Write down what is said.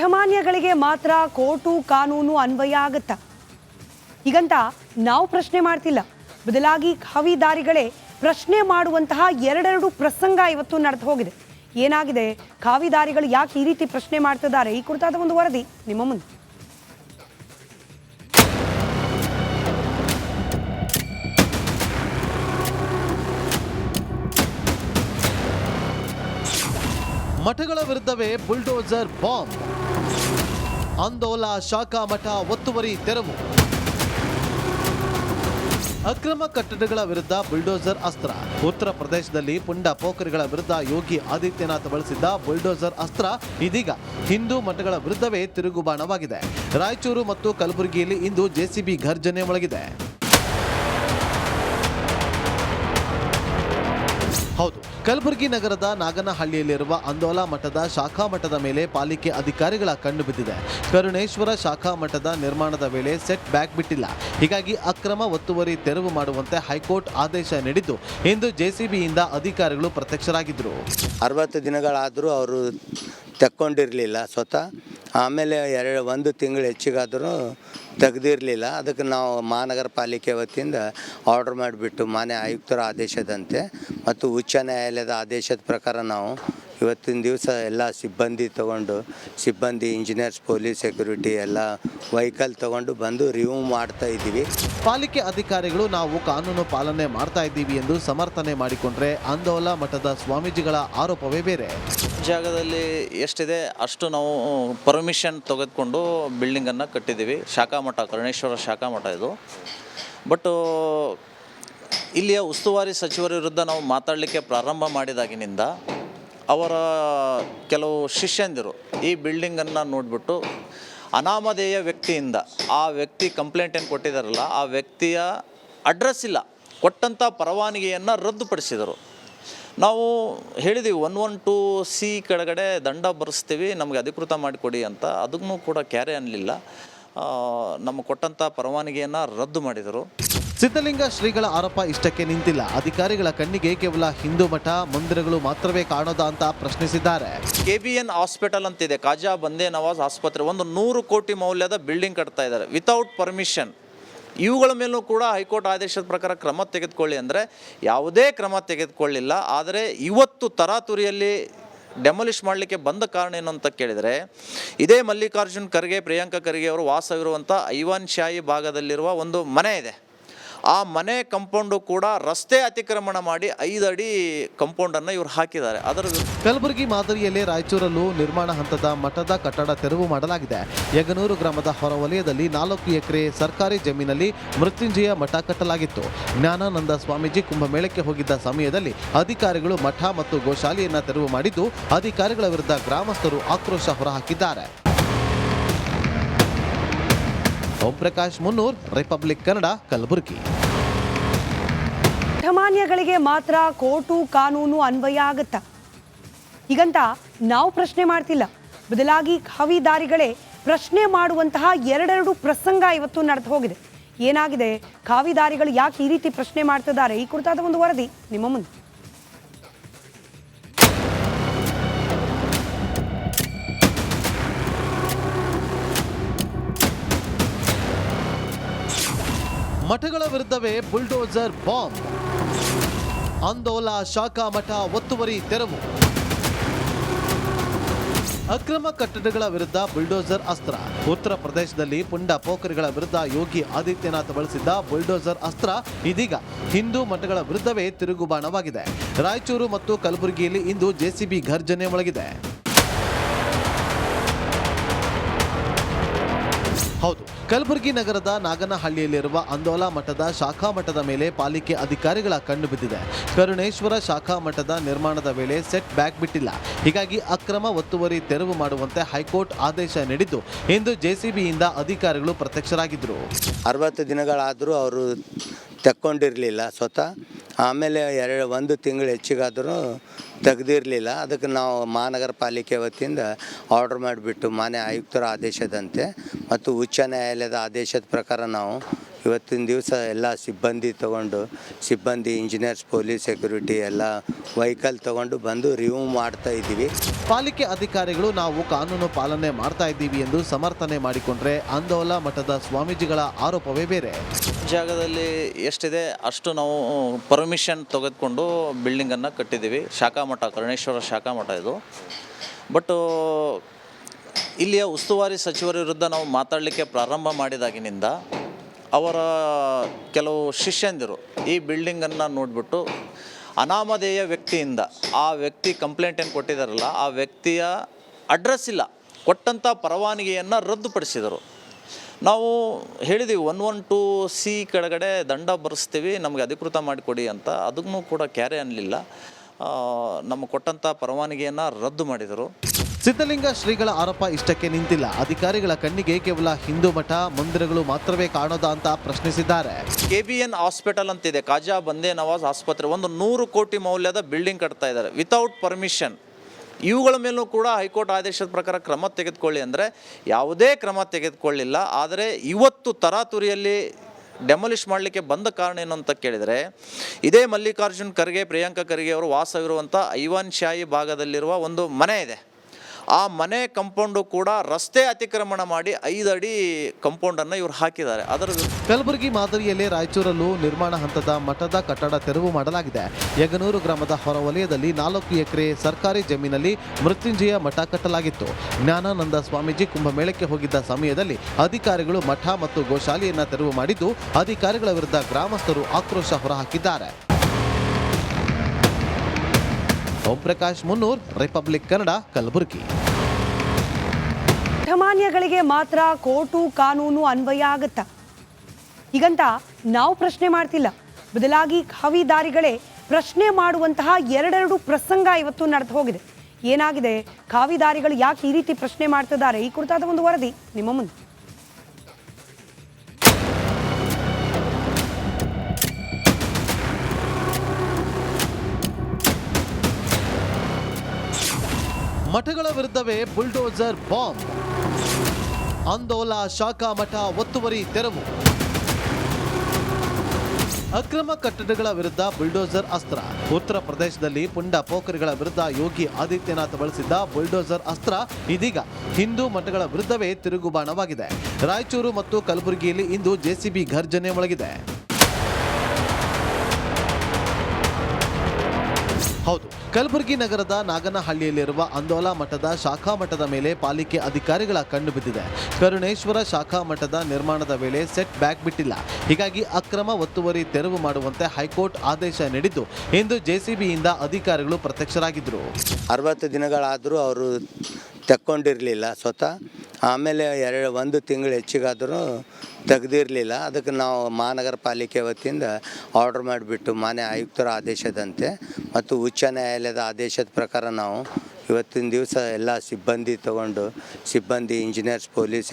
ಸಾಮಾನ್ಯಗಳಿಗೆ ಮಾತ್ರ ಕೋರ್ಟು ಕಾನೂನು ಅನ್ವಯ ಆಗುತ್ತಾ? ಹೀಗಂತ ನಾವು ಪ್ರಶ್ನೆ ಮಾಡ್ತಿಲ್ಲ. ಬದಲಾಗಿ ಕಾವಿದಾರಿಗಳೇ ಪ್ರಶ್ನೆ ಮಾಡುವಂತಹ ಎರಡೆರಡು ಪ್ರಸಂಗ ಇವತ್ತು ನಡೆದು ಹೋಗಿದೆ. ಏನಾಗಿದೆ? ಕಾವಿದಾರಿಗಳು ಯಾಕೆ ಈ ರೀತಿ ಪ್ರಶ್ನೆ ಮಾಡ್ತಿದ್ದಾರೆ? ಈ ಕುರಿತಾದ ಒಂದು ವರದಿ ನಿಮ್ಮ ಮುಂದೆ. ಮಠಗಳ ವಿರುದ್ಧವೇ ಬುಲ್ಡೋಸರ್ ಬಾಂಬ್. ಅಂದೋಲ ಶಾಖಾ ಮಠ ಒತ್ತುವರಿ ತೆರವು. ಅಕ್ರಮ ಕಟ್ಟಡಗಳ ವಿರುದ್ಧ ಬುಲ್ಡೋಸರ್ ಅಸ್ತ್ರ. ಉತ್ತರ ಪ್ರದೇಶದಲ್ಲಿ ಪುಂಡ ಪೋಖರಿಗಳ ವಿರುದ್ಧ ಯೋಗಿ ಆದಿತ್ಯನಾಥ್ ಬಳಸಿದ್ದ ಬುಲ್ಡೋಸರ್ ಅಸ್ತ್ರ ಇದೀಗ ಹಿಂದೂ ಮಠಗಳ ವಿರುದ್ಧವೇ ತಿರುಗುಬಾಣವಾಗಿದೆ. ರಾಯಚೂರು ಮತ್ತು ಕಲಬುರಗಿಯಲ್ಲಿ ಇಂದು ಜೆಸಿಬಿ ಘರ್ಜನೆ ಮೊಳಗಿದೆ. ಹೌದು. ಕಲಬುರಗಿ ನಗರದ ನಾಗನಹಳ್ಳಿಯಲ್ಲಿರುವ ಅಂದೋಲ ಮಠದ ಶಾಖಾ ಮಠದ ಮೇಲೆ ಪಾಲಿಕೆ ಅಧಿಕಾರಿಗಳ ಕಣ್ಣು ಬಿದ್ದಿದೆ. ಕರುಣೇಶ್ವರ ಶಾಖಾ ಮಠದ ನಿರ್ಮಾಣದ ವೇಳೆ ಸೆಟ್ ಬ್ಯಾಕ್ ಬಿಟ್ಟಿಲ್ಲ. ಹೀಗಾಗಿ ಅಕ್ರಮ ಒತ್ತುವರಿ ತೆರವು ಮಾಡುವಂತೆ ಹೈಕೋರ್ಟ್ ಆದೇಶ ನೀಡಿದ್ದು, ಇಂದು ಜೆಸಿಬಿಯಿಂದ ಅಧಿಕಾರಿಗಳು ಪ್ರತ್ಯಕ್ಷರಾಗಿದ್ದರು. ಅರವತ್ತು ದಿನಗಳಾದರೂ ಅವರು ತಕ್ಕೊಂಡಿರಲಿಲ್ಲ, ಸ್ವತಃ ಆಮೇಲೆ ಎರಡು, ಒಂದು ತಿಂಗಳು ಹೆಚ್ಚಿಗಾದರೂ ತೆಗೆದಿರಲಿಲ್ಲ. ಅದಕ್ಕೆ ನಾವು ಮಹಾನಗರ ಪಾಲಿಕೆ ವತಿಯಿಂದ ಆರ್ಡರ್ ಮಾಡಿಬಿಟ್ಟು ಮಾನ್ಯ ಆಯುಕ್ತರ ಆದೇಶದಂತೆ ಮತ್ತು ಉಚ್ಚ ನ್ಯಾಯಾಲಯದ ಆದೇಶದ ಪ್ರಕಾರ ನಾವು ಇವತ್ತಿನ ದಿವಸ ಎಲ್ಲ ಸಿಬ್ಬಂದಿ ತಗೊಂಡು, ಸಿಬ್ಬಂದಿ ಇಂಜಿನಿಯರ್ಸ್, ಪೊಲೀಸ್, ಸೆಕ್ಯೂರಿಟಿ ಎಲ್ಲ ವೆಹಿಕಲ್ ತಗೊಂಡು ಬಂದು ರಿವ್ಯೂ ಮಾಡ್ತಾ ಇದ್ದೀವಿ. ಪಾಲಿಕೆ ಅಧಿಕಾರಿಗಳು ನಾವು ಕಾನೂನು ಪಾಲನೆ ಮಾಡ್ತಾ ಇದ್ದೀವಿ ಎಂದು ಸಮರ್ಥನೆ ಮಾಡಿಕೊಂಡ್ರೆ ಅಂದೋಲ ಮಠದ ಸ್ವಾಮೀಜಿಗಳ ಆರೋಪವೇ ಬೇರೆ. ಜಾಗದಲ್ಲಿ ಎಷ್ಟಿದೆ, ಅಷ್ಟು ನಾವು ಪರ್ಮಿಷನ್ ತೆಗೆದುಕೊಂಡು ಬಿಲ್ಡಿಂಗನ್ನು ಕಟ್ಟಿದ್ದೀವಿ. ಶಾಖಾ ಮಠ, ಕರುಣೇಶ್ವರ ಶಾಖಾ ಮಠ ಇದು. ಬಟ್ ಇಲ್ಲಿಯ ಉಸ್ತುವಾರಿ ಸಚಿವರ ವಿರುದ್ಧ ನಾವು ಮಾತಾಡಲಿಕ್ಕೆ ಪ್ರಾರಂಭ ಮಾಡಿದಾಗಿನಿಂದ ಅವರ ಕೆಲವು ಶಿಷ್ಯಂದಿರು ಈ ಬಿಲ್ಡಿಂಗನ್ನು ನೋಡಿಬಿಟ್ಟು ಅನಾಮಧೇಯ ವ್ಯಕ್ತಿಯಿಂದ ಆ ವ್ಯಕ್ತಿ ಕಂಪ್ಲೇಂಟ್ ಏನು ಕೊಟ್ಟಿದ್ದಾರಲ್ಲ, ಆ ವ್ಯಕ್ತಿಯ ಅಡ್ರೆಸ್ ಇಲ್ಲ ಕೊಟ್ಟಂಥ ಪರವಾನಗಿಯನ್ನು ರದ್ದುಪಡಿಸಿದರು. ನಾವು ಹೇಳಿದ್ದೀವಿ ಒನ್ ಒನ್ ಟು ಸಿ ಕೆಳಗಡೆ ದಂಡ ಬರೆಸ್ತೀವಿ ನಮಗೆ ಅಧಿಕೃತ ಮಾಡಿಕೊಡಿ ಅಂತ. ಅದಕ್ಕೂ ಕೂಡ ಕ್ಯಾರೆ ಅನ್ನಲಿಲ್ಲ ನಮ್ಮ ಕೊಟ್ಟಂಥ ಪರವಾನಗಿಯನ್ನು ರದ್ದು ಮಾಡಿದರು. ಸಿದ್ಧಲಿಂಗ ಶ್ರೀಗಳ ಆರೋಪ ಇಷ್ಟಕ್ಕೆ ನಿಂತಿಲ್ಲ. ಅಧಿಕಾರಿಗಳ ಕಣ್ಣಿಗೆ ಕೇವಲ ಹಿಂದೂ ಮಠ ಮಂದಿರಗಳು ಮಾತ್ರವೇ ಕಾಣೋದಾ ಅಂತ ಪ್ರಶ್ನಿಸಿದ್ದಾರೆ. ಕೆ ಬಿ ಎನ್ ಹಾಸ್ಪಿಟಲ್ ಅಂತಿದೆ. ಕಾಜಾ ಬಂದೇ ನವಾಜ್ ಆಸ್ಪತ್ರೆ. ಒಂದು ನೂರು ಕೋಟಿ ಮೌಲ್ಯದ ಬಿಲ್ಡಿಂಗ್ ಕಟ್ತಾ ಇದ್ದಾರೆ. ವಿತೌಟ್ ಪರ್ಮಿಷನ್ ಇವುಗಳ ಮೇಲೂ ಕೂಡ ಹೈಕೋರ್ಟ್ ಆದೇಶದ ಪ್ರಕಾರ ಕ್ರಮ ತೆಗೆದುಕೊಳ್ಳಿ ಅಂದರೆ ಯಾವುದೇ ಕ್ರಮ ತೆಗೆದುಕೊಳ್ಳಿಲ್ಲ. ಆದರೆ ಇವತ್ತು ತರಾತುರಿಯಲ್ಲಿ ಡೆಮೊಲಿಷ್ ಮಾಡಲಿಕ್ಕೆ ಬಂದ ಕಾರಣ ಏನು ಅಂತ ಕೇಳಿದರೆ, ಇದೇ ಮಲ್ಲಿಕಾರ್ಜುನ್ ಖರ್ಗೆ, ಪ್ರಿಯಾಂಕಾ ಖರ್ಗೆ ಅವರು ವಾಸವಿರುವಂಥ ಐವಾನ್ ಶಾಹಿ ಭಾಗದಲ್ಲಿರುವ ಒಂದು ಮನೆ ಇದೆ. ಆ ಮನೆ ಕಂಪೌಂಡು ಕೂಡ ರಸ್ತೆ ಅತಿಕ್ರಮಣ ಮಾಡಿ ಐದು ಅಡಿ ಕಂಪೌಂಡನ್ನು ಇವರು ಹಾಕಿದ್ದಾರೆ. ಅದರ ಕಲಬುರಗಿ ಮಾದರಿಯಲ್ಲೇ ರಾಯಚೂರಲ್ಲೂ ನಿರ್ಮಾಣ ಹಂತದ ಮಠದ ಕಟ್ಟಡ ತೆರವು ಮಾಡಲಾಗಿದೆ. ಯಗನೂರು ಗ್ರಾಮದ ಹೊರವಲಯದಲ್ಲಿ ನಾಲ್ಕು ಎಕರೆ ಸರ್ಕಾರಿ ಜಮೀನಲ್ಲಿ ಮೃತ್ಯುಂಜಯ ಮಠ ಕಟ್ಟಲಾಗಿತ್ತು. ಜ್ಞಾನಾನಂದ ಸ್ವಾಮೀಜಿ ಕುಂಭಮೇಳಕ್ಕೆ ಹೋಗಿದ್ದ ಸಮಯದಲ್ಲಿ ಅಧಿಕಾರಿಗಳು ಮಠ ಮತ್ತು ಗೋಶಾಲೆಯನ್ನ ತೆರವು ಮಾಡಿದ್ದು, ಅಧಿಕಾರಿಗಳ ವಿರುದ್ಧ ಗ್ರಾಮಸ್ಥರು ಆಕ್ರೋಶ ಹೊರಹಾಕಿದ್ದಾರೆ. ಓಂ ಪ್ರಕಾಶ್ ಮುನ್ನೂರ್, ರಿಪಬ್ಲಿಕ್ ಕನ್ನಡ, ಕಲಬುರಗಿ. ಸಾಮಾನ್ಯಗಳಿಗೆ ಮಾತ್ರ ಕೋರ್ಟು ಕಾನೂನು ಅನ್ವಯ ಆಗುತ್ತಾ? ಹೀಗಂತ ನಾವು ಪ್ರಶ್ನೆ ಮಾಡ್ತಿಲ್ಲ. ಬದಲಾಗಿ ಕಾವಿದಾರಿಗಳೇ ಪ್ರಶ್ನೆ ಮಾಡುವಂತಹ ಎರಡೆರಡು ಪ್ರಸಂಗ ಇವತ್ತು ನಡೆದು ಹೋಗಿದೆ. ಏನಾಗಿದೆ? ಕಾವಿದಾರಿಗಳು ಯಾಕೆ ಈ ರೀತಿ ಪ್ರಶ್ನೆ ಮಾಡ್ತಿದ್ದಾರೆ? ಈ ಕುರಿತಾದ ಒಂದು ವರದಿ ನಿಮ್ಮ ಮುಂದೆ. ಮಠಗಳ ವಿರುದ್ಧವೇ ಬುಲ್ಡೋಸರ್ ಬಾಂಬ್. ಅಂದೋಲ ಶಾಖಾ ಮಠ ಒತ್ತುವರಿ ತೆರವು. ಅಕ್ರಮ ಕಟ್ಟಡಗಳ ವಿರುದ್ಧ ಬುಲ್ಡೋಸರ್ ಅಸ್ತ್ರ. ಉತ್ತರ ಪ್ರದೇಶದಲ್ಲಿ ಪುಂಡ ಪೋಖರಿಗಳ ವಿರುದ್ಧ ಯೋಗಿ ಆದಿತ್ಯನಾಥ್ ಬಳಸಿದ್ದ ಬುಲ್ಡೋಸರ್ ಅಸ್ತ್ರ ಇದೀಗ ಹಿಂದೂ ಮಠಗಳ ವಿರುದ್ಧವೇ ತಿರುಗುಬಾಣವಾಗಿದೆ. ರಾಯಚೂರು ಮತ್ತು ಕಲಬುರಗಿಯಲ್ಲಿ ಇಂದು ಜೆಸಿಬಿ ಘರ್ಜನೆ ಮೊಳಗಿದೆ. ಹೌದು. ಕಲಬುರಗಿ ನಗರದ ನಾಗನಹಳ್ಳಿಯಲ್ಲಿರುವ ಅಂದೋಲ ಮಠದ ಶಾಖಾ ಮಠದ ಮೇಲೆ ಪಾಲಿಕೆ ಅಧಿಕಾರಿಗಳ ಕಣ್ಣು ಬಿದ್ದಿದೆ. ಕರುಣೇಶ್ವರ ಶಾಖಾ ಮಠದ ನಿರ್ಮಾಣದ ವೇಳೆ ಸೆಟ್ ಬ್ಯಾಕ್ ಬಿಟ್ಟಿಲ್ಲ. ಹೀಗಾಗಿ ಅಕ್ರಮ ಒತ್ತುವರಿ ತೆರವು ಮಾಡುವಂತೆ ಹೈಕೋರ್ಟ್ ಆದೇಶ ನೀಡಿದ್ದು, ಇಂದು ಜೆಸಿಬಿಯಿಂದ ಅಧಿಕಾರಿಗಳು ಪ್ರತ್ಯಕ್ಷರಾಗಿದ್ದರು. ಅರವತ್ತು ದಿನಗಳಾದರೂ ಅವರು ತಕ್ಕೊಂಡಿರಲಿಲ್ಲ, ಸ್ವತಃ ಆಮೇಲೆ ಎರಡು, ಒಂದು ತಿಂಗಳು ಹೆಚ್ಚಿಗಾದರೂ ತೆಗೆದಿರಲಿಲ್ಲ. ಅದಕ್ಕೆ ನಾವು ಮಹಾನಗರ ಪಾಲಿಕೆ ವತಿಯಿಂದ ಆರ್ಡ್ರ್ ಮಾಡಿಬಿಟ್ಟು ಮಾನ್ಯ ಆಯುಕ್ತರ ಆದೇಶದಂತೆ ಮತ್ತು ಉಚ್ಚ ನ್ಯಾಯಾಲಯದ ಆದೇಶದ ಪ್ರಕಾರ ನಾವು ಇವತ್ತಿನ ದಿವಸ ಎಲ್ಲ ಸಿಬ್ಬಂದಿ ತಗೊಂಡು ಸಿಬ್ಬಂದಿ ಇಂಜಿನಿಯರ್ಸ್ ಪೊಲೀಸ್ ಸೆಕ್ಯೂರಿಟಿ ಎಲ್ಲ ವೆಹಿಕಲ್ ತಗೊಂಡು ಬಂದು ರಿವ್ಯೂ ಮಾಡ್ತಾ ಇದ್ದೀವಿ. ಪಾಲಿಕೆ ಅಧಿಕಾರಿಗಳು ನಾವು ಕಾನೂನು ಪಾಲನೆ ಮಾಡ್ತಾ ಇದ್ದೀವಿ ಎಂದು ಸಮರ್ಥನೆ ಮಾಡಿಕೊಂಡ್ರೆ ಅಂದೋಲ ಮಠದ ಸ್ವಾಮೀಜಿಗಳ ಆರೋಪವೇ ಬೇರೆ. ಜಾಗದಲ್ಲಿ ಎಷ್ಟಿದೆ ಅಷ್ಟು ನಾವು ಪರ್ಮಿಷನ್ ತೆಗೆದುಕೊಂಡು ಬಿಲ್ಡಿಂಗನ್ನು ಕಟ್ಟಿದ್ದೀವಿ. ಶಾಖಾ ಮಠ ಕರುಣೇಶ್ವರ ಶಾಖಾ ಮಠ ಇದು. ಬಟ್ ಇಲ್ಲಿಯ ಉಸ್ತುವಾರಿ ಸಚಿವರ ವಿರುದ್ಧ ನಾವು ಮಾತಾಡಲಿಕ್ಕೆ ಪ್ರಾರಂಭ ಮಾಡಿದಾಗಿನಿಂದ ಅವರ ಕೆಲವು ಶಿಷ್ಯಂದಿರು ಈ ಬಿಲ್ಡಿಂಗನ್ನು ನೋಡಿಬಿಟ್ಟು ಅನಾಮಧೇಯ ವ್ಯಕ್ತಿಯಿಂದ ಆ ವ್ಯಕ್ತಿ ಕಂಪ್ಲೇಂಟ್ ಏನು ಕೊಟ್ಟಿದ್ದಾರಲ್ಲ ಆ ವ್ಯಕ್ತಿಯ ಅಡ್ರೆಸ್ ಇಲ್ಲ ಕೊಟ್ಟಂಥ ಪರವಾನಗಿಯನ್ನು ರದ್ದುಪಡಿಸಿದರು. ನಾವು ಹೇಳಿದ್ದೀವಿ ಒನ್ ಒನ್ ಟು ಸಿ ಕೆಳಗಡೆ ದಂಡ ಬರೆಸ್ತೀವಿ ನಮಗೆ ಅಧಿಕೃತ ಮಾಡಿಕೊಡಿ ಅಂತ. ಅದಕ್ಕೂ ಕೂಡ ಕ್ಯಾರೆ ಅನ್ನಲಿಲ್ಲ ನಮ್ಮ ಕೊಟ್ಟಂಥ ಪರವಾನಗಿಯನ್ನು ರದ್ದು ಮಾಡಿದರು. ಸಿದ್ಧಲಿಂಗ ಶ್ರೀಗಳ ಆರೋಪ ಇಷ್ಟಕ್ಕೆ ನಿಂತಿಲ್ಲ. ಅಧಿಕಾರಿಗಳ ಕಣ್ಣಿಗೆ ಕೇವಲ ಹಿಂದೂ ಮಠ, ಮಂದಿರಗಳು ಮಾತ್ರವೇ ಕಾಣೋದಾ ಅಂತ ಪ್ರಶ್ನಿಸಿದ್ದಾರೆ. ಕೆಬಿಎನ್ ಹಾಸ್ಪಿಟಲ್ ಅಂತಿದೆ. ಕಾಜಾ ಬಂದೇ ನವಾಜ್ ಆಸ್ಪತ್ರೆ. ಒಂದು ನೂರು ಕೋಟಿ ಮೌಲ್ಯದ ಬಿಲ್ಡಿಂಗ್ ಕಟ್ತಾ ಇದ್ದಾರೆ. ವಿತೌಟ್ ಪರ್ಮಿಷನ್ ಇವುಗಳ ಮೇಲೂ ಕೂಡ ಹೈಕೋರ್ಟ್ ಆದೇಶದ ಪ್ರಕಾರ ಕ್ರಮ ತೆಗೆದುಕೊಳ್ಳಿ ಅಂದರೆ ಯಾವುದೇ ಕ್ರಮ ತೆಗೆದುಕೊಳ್ಳಿಲ್ಲ. ಆದರೆ ಇವತ್ತು ತರಾತುರಿಯಲ್ಲಿ ಡೆಮೊಲಿಷ್ ಮಾಡಲಿಕ್ಕೆ ಬಂದ ಕಾರಣ ಏನು ಅಂತ ಕೇಳಿದರೆ, ಇದೇ ಮಲ್ಲಿಕಾರ್ಜುನ್ ಖರ್ಗೆ, ಪ್ರಿಯಾಂಕಾ ಖರ್ಗೆ ಅವರು ವಾಸವಿರುವಂಥ ಐವಾನ್ ಶಾಹಿ ಭಾಗದಲ್ಲಿರುವ ಒಂದು ಮನೆ ಇದೆ. ಆ ಮನೆ ಕಂಪೌಂಡು ಕೂಡ ರಸ್ತೆ ಅತಿಕ್ರಮಣ ಮಾಡಿ ಐದು ಅಡಿ ಕಂಪೌಂಡನ್ನು ಇವರು ಹಾಕಿದ್ದಾರೆ. ಅದರ ಕಲಬುರಗಿ ಮಾದರಿಯಲ್ಲೇ ರಾಯಚೂರಲ್ಲೂ ನಿರ್ಮಾಣ ಹಂತದ ಮಠದ ಕಟ್ಟಡ ತೆರವು ಮಾಡಲಾಗಿದೆ. ಯಗನೂರು ಗ್ರಾಮದ ಹೊರವಲಯದಲ್ಲಿ ನಾಲ್ಕು ಎಕರೆ ಸರ್ಕಾರಿ ಜಮೀನಲ್ಲಿ ಮೃತ್ಯುಂಜಯ ಮಠ ಕಟ್ಟಲಾಗಿತ್ತು. ಜ್ಞಾನಾನಂದ ಸ್ವಾಮೀಜಿ ಕುಂಭಮೇಳಕ್ಕೆ ಹೋಗಿದ್ದ ಸಮಯದಲ್ಲಿ ಅಧಿಕಾರಿಗಳು ಮಠ ಮತ್ತು ಗೋಶಾಲೆಯನ್ನ ತೆರವು ಮಾಡಿದ್ದು, ಅಧಿಕಾರಿಗಳ ವಿರುದ್ಧ ಗ್ರಾಮಸ್ಥರು ಆಕ್ರೋಶ ಹೊರಹಾಕಿದ್ದಾರೆ. ಓಂ ಪ್ರಕಾಶ್ ಮುನ್ನೂರ್, ರಿಪಬ್ಲಿಕ್ ಕನ್ನಡ, ಕಲಬುರಗಿ. ಮಠಮಾನ್ಯಗಳಿಗೆ ಮಾತ್ರ ಕೋರ್ಟು ಕಾನೂನು ಅನ್ವಯ ಆಗತ್ತ. ಈಗಂತ ನಾವು ಪ್ರಶ್ನೆ ಮಾಡ್ತಿಲ್ಲ. ಬದಲಾಗಿ ಕಾವಿದಾರಿಗಳೇ ಪ್ರಶ್ನೆ ಮಾಡುವಂತಹ ಎರಡೆರಡು ಪ್ರಸಂಗ ಇವತ್ತು ನಡೆದು ಹೋಗಿದೆ. ಏನಾಗಿದೆ? ಕಾವಿದಾರಿಗಳು ಯಾಕೆ ಈ ರೀತಿ ಪ್ರಶ್ನೆ ಮಾಡ್ತಿದ್ದಾರೆ? ಈ ಕುರಿತಾದ ಒಂದು ವರದಿ ನಿಮ್ಮ ಮುಂದೆ. ಮಠಗಳ ವಿರುದ್ಧವೇ ಬುಲ್ಡೋಸರ್ ಬಾಂಬ್. ಅಂದೋಲ ಶಾಖಾ ಮಠ ಒತ್ತುವರಿ ತೆರವು. ಅಕ್ರಮ ಕಟ್ಟಡಗಳ ವಿರುದ್ಧ ಬುಲ್ಡೋಸರ್ ಅಸ್ತ್ರ. ಉತ್ತರ ಪ್ರದೇಶದಲ್ಲಿ ಪುಂಡ ಪೋಖರಿಗಳ ವಿರುದ್ಧ ಯೋಗಿ ಆದಿತ್ಯನಾಥ್ ಬಳಸಿದ್ದ ಬುಲ್ಡೋಸರ್ ಅಸ್ತ್ರ ಇದೀಗ ಹಿಂದೂ ಮಠಗಳ ವಿರುದ್ಧವೇ ತಿರುಗುಬಾಣವಾಗಿದೆ. ರಾಯಚೂರು ಮತ್ತು ಕಲಬುರಗಿಯಲ್ಲಿ ಇಂದು ಜೆಸಿಬಿ ಘರ್ಜನೆ ಮೊಳಗಿದೆ. ಹೌದು. ಕಲಬುರಗಿ ನಗರದ ನಾಗನಹಳ್ಳಿಯಲ್ಲಿರುವ ಅಂದೋಲ ಮಠದ ಶಾಖಾ ಮಠದ ಮೇಲೆ ಪಾಲಿಕೆ ಅಧಿಕಾರಿಗಳ ಕಣ್ಣು ಬಿದ್ದಿದೆ. ಕರುಣೇಶ್ವರ ಶಾಖಾ ಮಠದ ನಿರ್ಮಾಣದ ವೇಳೆ ಸೆಟ್ ಬ್ಯಾಕ್ ಬಿಟ್ಟಿಲ್ಲ. ಹೀಗಾಗಿ ಅಕ್ರಮ ಒತ್ತುವರಿ ತೆರವು ಮಾಡುವಂತೆ ಹೈಕೋರ್ಟ್ ಆದೇಶ ನೀಡಿದ್ದು. ಇಂದು ಜೆಸಿಬಿಯಿಂದ ಅಧಿಕಾರಿಗಳು ಪ್ರತ್ಯಕ್ಷರಾಗಿದ್ದರು. ಅರವತ್ತು ದಿನಗಳಾದರೂ ಅವರು ತಕ್ಕೊಂಡಿರಲಿಲ್ಲ ಸ್ವತಃ. ಆಮೇಲೆ ಎರಡು, ಒಂದು ತಿಂಗಳು ಹೆಚ್ಚಿಗಾದರೂ ತೆಗ್ದಿರಲಿಲ್ಲ. ಅದಕ್ಕೆ ನಾವು ಮಹಾನಗರ ಪಾಲಿಕೆ ವತಿಯಿಂದ ಆರ್ಡ್ರ್ ಮಾಡಿಬಿಟ್ಟು ಮಾನ್ಯ ಆಯುಕ್ತರ ಆದೇಶದಂತೆ ಮತ್ತು ಉಚ್ಚ ನ್ಯಾಯಾಲಯದ ಆದೇಶದ ಪ್ರಕಾರ ನಾವು ಇವತ್ತಿನ ದಿವಸ ಎಲ್ಲ ಸಿಬ್ಬಂದಿ ತಗೊಂಡು ಸಿಬ್ಬಂದಿ, ಇಂಜಿನಿಯರ್ಸ್, ಪೊಲೀಸ್